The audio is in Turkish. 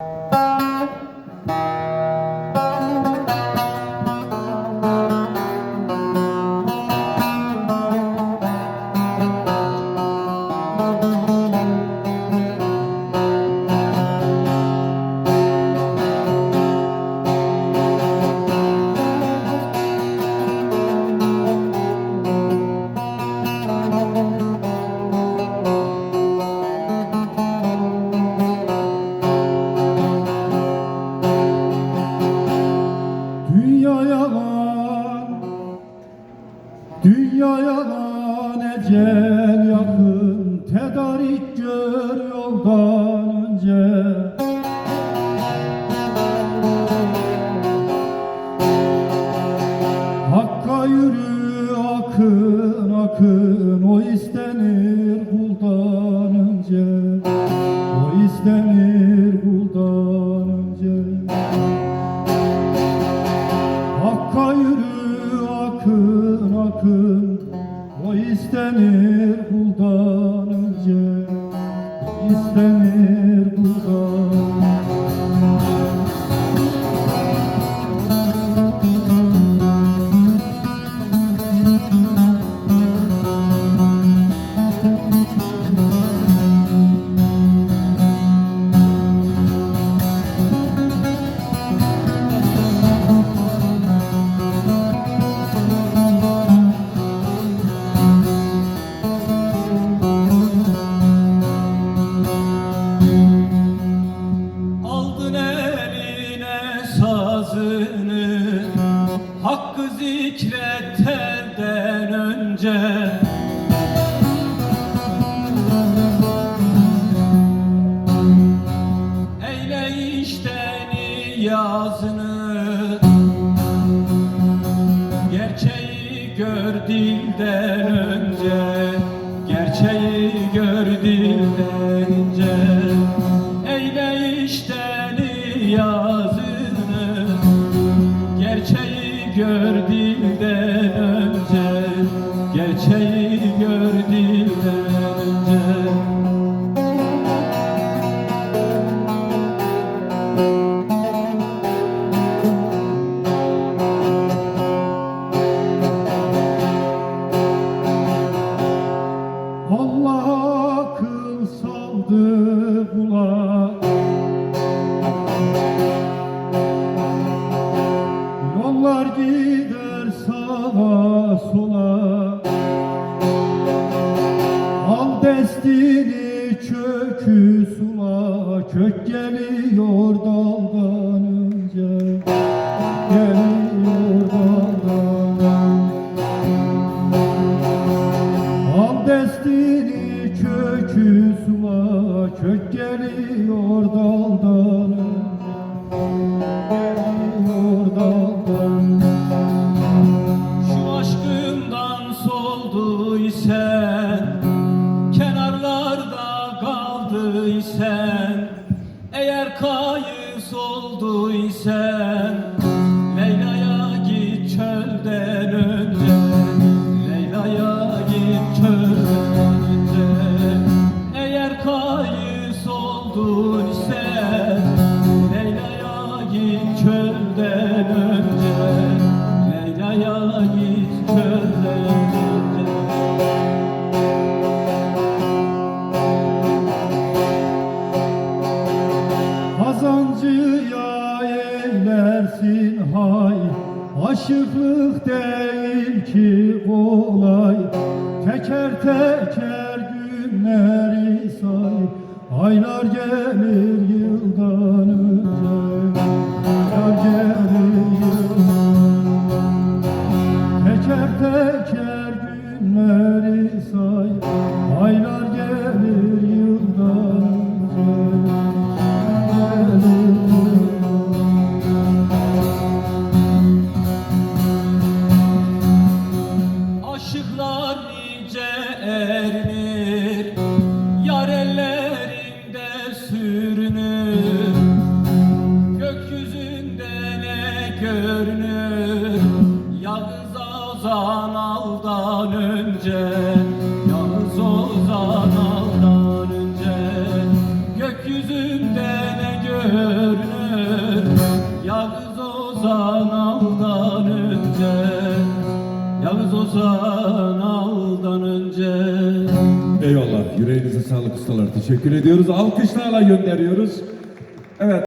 you yürü akın akın, o istenir kuldan önce. O istenir kuldan önce. Hakka yürü akın akın O istenir kuldan önce İstenir Hakkı zikret önce. Eyle işteni yazını Gerçeği gör dilden önce Gerçeği Kök geliyor daldan Kaldıysen Eğer kayıs olduysen Leyla'ya git çölden önce Leyla'ya git çölden önce. Eğer kayıs olduysan Leyla'ya git çölden hay. Aşıklık değil ki kolay. Teker teker günleri say. Aylar gelir ne görünür Yağız Ozan aldan önce Yağız Ozan aldan önce Gökyüzünde ne görünür Ozan aldan önce Yağız Ozan aldan önce Eyvallah. Yüreğinize sağlık ustalar. Teşekkür ediyoruz. Alkışlarla gönderiyoruz. Evet.